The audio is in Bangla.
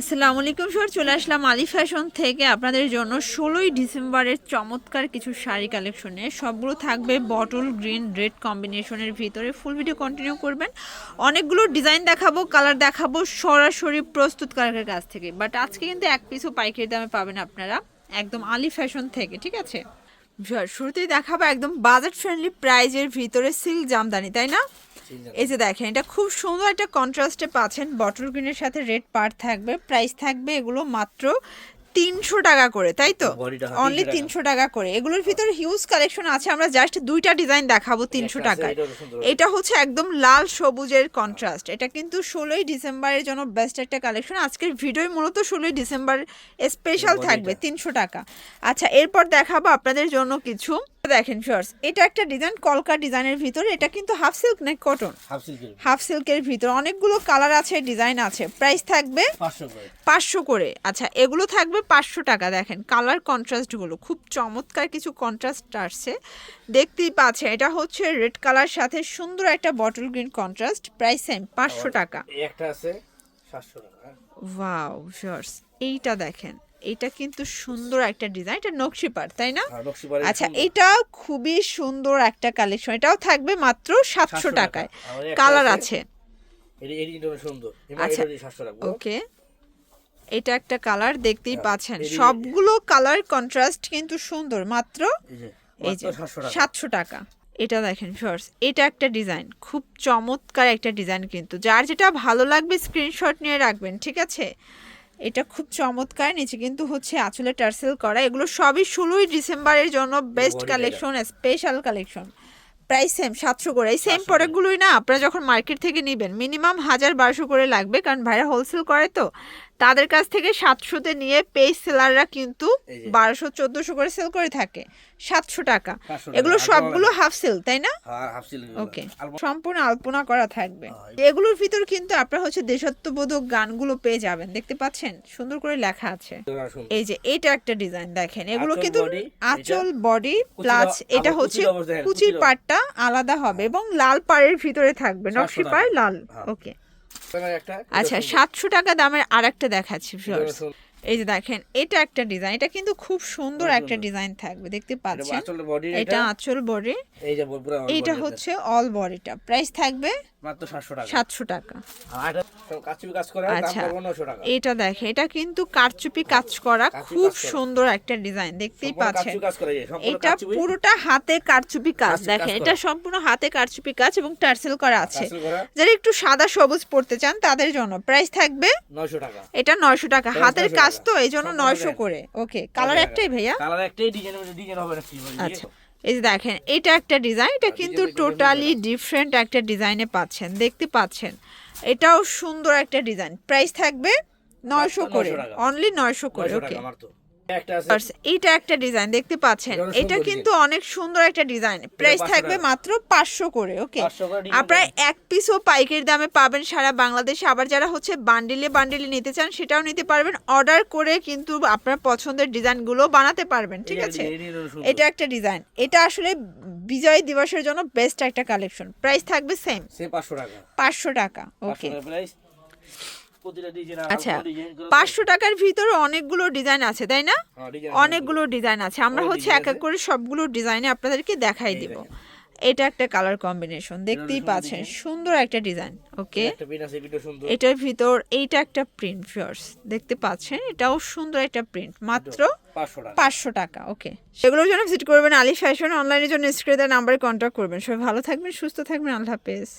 আসসালামু আলাইকুম স্যার চলে আসলাম আলি ফ্যাশন থেকে। আপনাদের জন্য ষোলোই ডিসেম্বরের চমৎকার কিছু শাড়ি কালেকশনে সবগুলো থাকবে বটল গ্রিন রেড কম্বিনেশনের ভিতরে। ফুল ভিডিও কন্টিনিউ করবেন। অনেকগুলো ডিজাইন দেখাবো কালার দেখাবো, সরাসরি প্রস্তুতকারকের কাছ থেকে। বাট আজকে কিন্তু এক পিসও পাইকারি দামে পাবেন আপনারা একদম আলি ফ্যাশন থেকে, ঠিক আছে? শুরুতেই দেখাবো একদম বাজেট ফ্রেন্ডলি প্রাইজের ভিতরে সিল্ক জামদানি, তাই না? এই যে দেখেন এটা খুব সুন্দর একটা কন্ট্রাস্টে পাচ্ছেন। বটল গ্রিনের সাথে রেড পার্ট থাকবে প্রাইস থাকবে এগুলো মাত্র তিনশো টাকা করে তাই তো? হ্যাঁ, অনলি তিনশো টাকা করে। এগুলোর ভিতরে হিউজ কালেকশন আছে আমরা জাস্ট দুইটা ডিজাইন দেখাবো তিনশো একটা আছে, টাকায়। এটা হচ্ছে একদম লাল সবুজের কন্ট্রাস্ট এটা কিন্তু ষোলোই ডিসেম্বরের জন্য বেস্ট একটা কালেকশন আজকের ভিডিও মূলত ষোলোই ডিসেম্বর স্পেশাল থাকবে তিনশো টাকা। আচ্ছা এরপর দেখাবো আপনাদের জন্য কিছু দেখেন শর্টস এটা একটা ডিজাইন কলকা ডিজাইনের ভিতরে এটা কিন্তু হাফ সিল্ক না কটন হাফ সিল্কের ভিতর। অনেকগুলো কালার আছে ডিজাইন আছে। প্রাইস থাকবে পাঁচশো করে। আচ্ছা এগুলো থাকবে পাঁচশো টাকা দেখেন। কালার কন্ট্রাস্টগুলো খুব চমৎকার কিছু কন্ট্রাস্ট আসছে। দেখতেই পাচ্ছেন এটা হচ্ছে রেড কালার সাথে সুন্দর একটা bottle green contrast price same পাঁচশো টাকা। এই একটা আছে টাকা হ্যাঁ। ওয়াও শর্টস এইটা দেখেন। এটা কিন্তু সুন্দর একটা ডিজাইন। এটা নকশি পার তাই না? বাড়ি আচ্ছা সুন্দর। এটা খুবই সুন্দর একটা কালেকশন এটাও থাকবে মাত্র সাতশো টাকায়। কালার আছে, আচ্ছা। ওকে। এটা একটা কালার দেখতেই পাচ্ছেন। সবগুলো কালার কন্ট্রাস্ট কিন্তু সুন্দর। মাত্র এই যে সাতশো টাকা। এটা দেখেন শর্টস এটা একটা ডিজাইন। খুব চমৎকার একটা ডিজাইন কিন্তু। যার যেটা ভালো লাগবে স্ক্রিনশট নিয়ে রাখবেন ঠিক আছে? এটা খুব চমৎকার নিচে কিন্তু হচ্ছে আঁচলে টার্সেল করা। এগুলো সবই ষোলোই ডিসেম্বরের জন্য best collection special collection. Price same সাতশো করে। এই সেম প্রোডাক্টগুলোই না আপনারা যখন মার্কেট থেকে নেবেন মিনিমাম হাজার বারোশো করে লাগবে। কারণ ভাইরা হোলসেল করে তো। তাদের কাছ থেকে সাতশোতে নিয়ে পেজ সেলাররা কিন্তু বারোশো চোদ্দশো করে সেল করে থাকে। সাতশো টাকা। এগুলো সবগুলো হাফ সেল তাই না? হ্যাঁ ওকে সম্পূর্ণ আলপনা করা থাকবে। হ্যাঁ, এগুলোর ভিতর কিন্তু আপনারা হচ্ছে দেশাত্মবোধক গানগুলো পেয়ে যাবেন। দেখতে পাচ্ছেন? সুন্দর করে লেখা আছে। এই যে এটা একটা ডিজাইন দেখেন। এগুলো কিন্তু আঁচল বডি প্লাস এটা হচ্ছে দেখেন, কুচির পাটটা আলাদা হবে এবং লাল পাড়ের ভিতরে থাকবে। নকশি পাড় লাল। হ্যাঁ। ওকে একটা আচ্ছা সাতশো টাকা দামের আর একটা দেখাচ্ছি। এই যে দেখেন এটা একটা ডিজাইন এটা কিন্তু খুব সুন্দর একটা ডিজাইন থাকবে দেখতে পাচ্ছেন? এটা এটা? আঁচল বডি এইটা body হচ্ছে অল বডিটা প্রাইস থাকবে সাতশো টাকা। সাতশো টাকা। আর এটা সব কাচুপি কাজ করে দাম আচ্ছা। পড়বে নশো টাকা। এটা দেখে এটা কিন্তু কারচুপি কাজ করা খুব সুন্দর একটা ডিজাইন দেখতেই পাচ্ছেন। এটা পুরোটা হাতে কারচুপি কাজ দেখেন এটা সম্পূর্ণ হাতে কারচুপি কাজ এবং টার্সেল করা আছে। যারা একটু সাদা সবুজ পড়তে চান তাদের জন্য। প্রাইস থাকবে এটা নয়শো টাকা। হাতের কাজ। তো এই জন্য নয়শো করে। ওকে কালার একটাই ভাইয়া। কালার একটাই ডিজাইন ডিজাইন হবে না আচ্ছা এই যে দেখেন এটা একটা ডিজাইন এটা কিন্তু টোটালি ডিফারেন্ট একটা ডিজাইনে পাচ্ছেন দেখতে পাচ্ছেন। এটাও সুন্দর একটা ডিজাইন প্রাইস থাকবে নয়শো 900 করে অনলি নয়শো করে ওকে তো একটা ডিজাইন দেখতে পাচ্ছেন। এটা কিন্তু অনেক সুন্দর একটা ডিজাইন প্রাইস থাকবে মাত্র পাঁচশো করে ওকে 500 আপনারা। এক পিসও পাইকারি দামে পাবেন সারা বাংলাদেশে। আবার যারা হচ্ছে বান্ডিলে বান্ডিলে নিতে চান সেটাও নিতে পারবেন। অর্ডার করে কিন্তু আপনার পছন্দের ডিজাইনগুলো বানাতে পারবেন ঠিক আছে। এটা একটা ডিজাইন এটা আসলে বিজয় দিবসের জন্য বেস্ট একটা কালেকশন প্রাইস থাকবে সেম পাঁচশো টাকা। পাঁচশো টাকা ওকে আচ্ছা পাঁচশো টাকার ভিতরে অনেকগুলো ডিজাইন আছে তাই না? অনেকগুলো ডিজাইন আছে। আমরা হচ্ছে এক এক করে সবগুলো ডিজাইনে আপনাদেরকে দেখাই দিব। এটা একটা কালার কম্বিনেশন দেখতেই পাচ্ছেন সুন্দর একটা ডিজাইন ওকে এটার ভিতর এইটা একটা প্রিন্ট ফিয়ার্স দেখতে পাচ্ছেন? এটাও সুন্দর একটা প্রিন্ট মাত্র পাঁচশো টাকা। পাঁচশো টাকা ওকে সেগুলোর জন্য ভিজিট করবেন আলি ফ্যাশন অনলাইনের জন্য স্ক্রিনে নাম্বারে কন্ট্যাক্ট করবেন। সবাই ভালো থাকবেন সুস্থ থাকবেন আল্লাহ হাফেজ।